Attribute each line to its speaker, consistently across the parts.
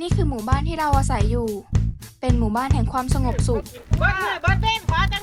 Speaker 1: นี่คือหมู่บ้านที่เราอาศัยอยู่ เป็นหมู่บ้านแห่งความสงบสุข
Speaker 2: เบิดมือเบิดเว้นขอจะ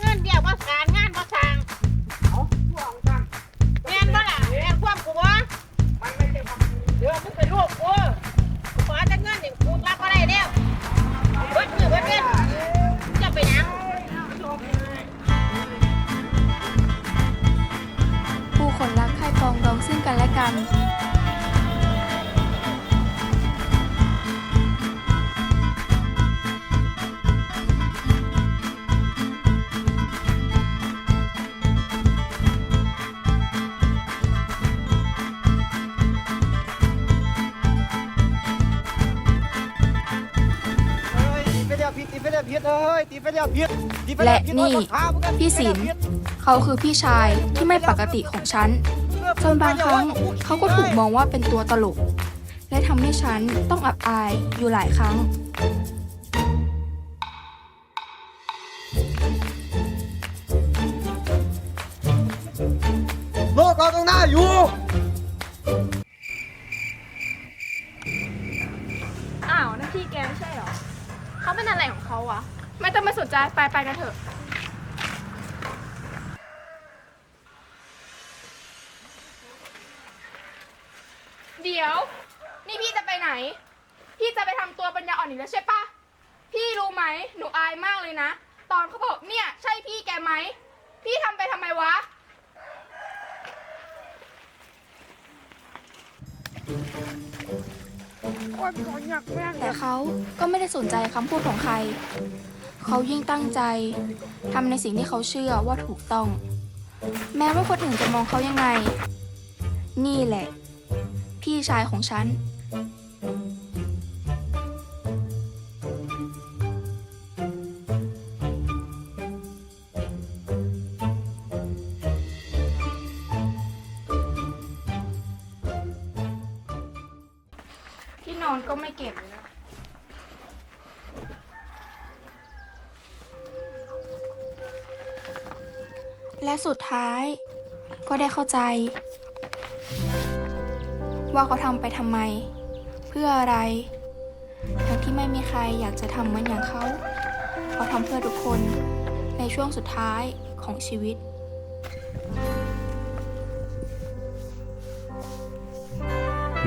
Speaker 2: และยบ
Speaker 3: พิษ
Speaker 1: นี่
Speaker 3: เฮ้ยท้าเหมือกั
Speaker 1: พี่ศิลป์เขาคือพี่ชายที่ไม่ปกติของฉันจนบางครั้งเขาก็ถูกมองว่าเป็นตัวตลก และทำให้ฉันต้องอับอายอยู่หลายครั้ง
Speaker 3: โลกเราตรงหน้าอยู่
Speaker 1: เขาเป็นอะไรของเขาวะ ไม่ต้องมาสนใจไปไปกันเถอะ เดี๋ยว นี่พี่จะไปไหน พี่จะไปทำตัวปัญญาอ่อนอีกแล้วใช่ปะพี่รู้ไหม หนูอายมากเลยนะ ตอนเขาบอกเนี่ย ใช่พี่แกไหม พี่ทำไปทำไมวะ แต่เขาก็ไม่ได้สนใจคำพูดของใคร เขายิ่งตั้งใจทำในสิ่งที่เขาเชื่อว่าถูกต้อง แม้ว่าคนอื่นจะมองเขายังไง นี่แหละ พี่ชายของฉัน นอนก็ไม่เก็บและสุดท้าย ก็ได้เข้าใจ ว่าเขาทำไปทำไม เพื่ออะไร ทั้งที่ไม่มีใครอยากจะทำเหมือนอย่างเขา เขาทำเพื่อทุกคนในช่วงสุดท้ายของชีวิต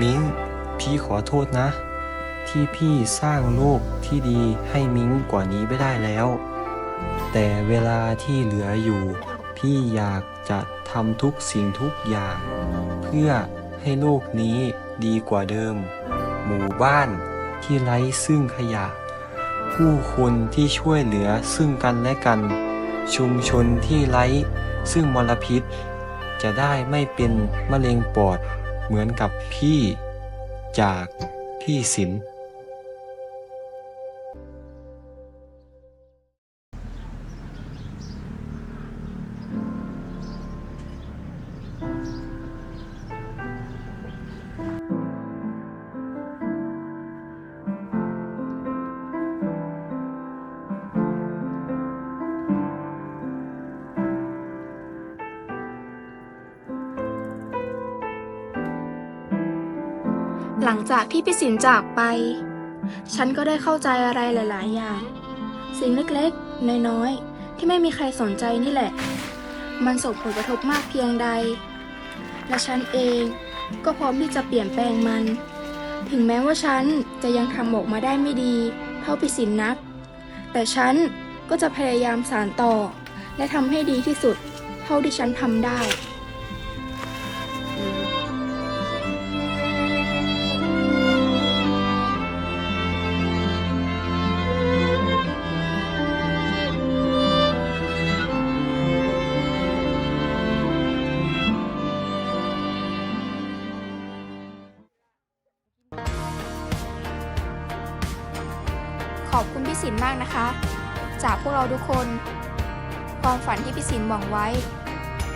Speaker 4: มิ้ง พี่ขอโทษนะ ที่พี่สร้างโลกที่ดีให้มิ้งกว่านี้ไม่ได้แล้ว แต่เวลาที่เหลืออยู่ พี่อยากจะทำทุกสิ่งทุกอย่าง เพื่อให้โลกนี้ดีกว่าเดิม หมู่บ้านที่ไร้ซึ่งขยะ ผู้คนที่ช่วยเหลือซึ่งกันและกัน ชุมชนที่ไร้ซึ่งมลพิษ จะได้ไม่เป็นมะเร็งปอดเหมือนกับพี่ จากพี่ศิล
Speaker 1: หลังจากที่พี่สินจากไป ฉันก็ได้เข้าใจอะไรหลาย ๆ อย่าง สิ่งเล็กๆ น้อยๆ ที่ไม่มีใครสนใจนี่แหละ มันส่งผลกระทบมากเพียงใด และฉันเองก็พร้อมที่จะเปลี่ยนแปลงมัน ถึงแม้ว่าฉันจะยังทำออกมาได้ไม่ดี เท่าพี่สินนัก แต่ฉันก็จะพยายามสานต่อ และทำให้ดีที่สุด เท่าที่ฉันทำได้ ขอบคุณพี่สินมากนะคะ จากพวกเราทุกคน ความฝันที่พี่สินหวังไว้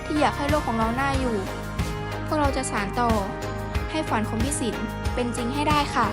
Speaker 1: ที่อยากให้โลกของเราหน้าอยู่ พวกเราจะสานต่อ ให้ฝันของพี่สินเป็นจริงให้ได้ค่ะ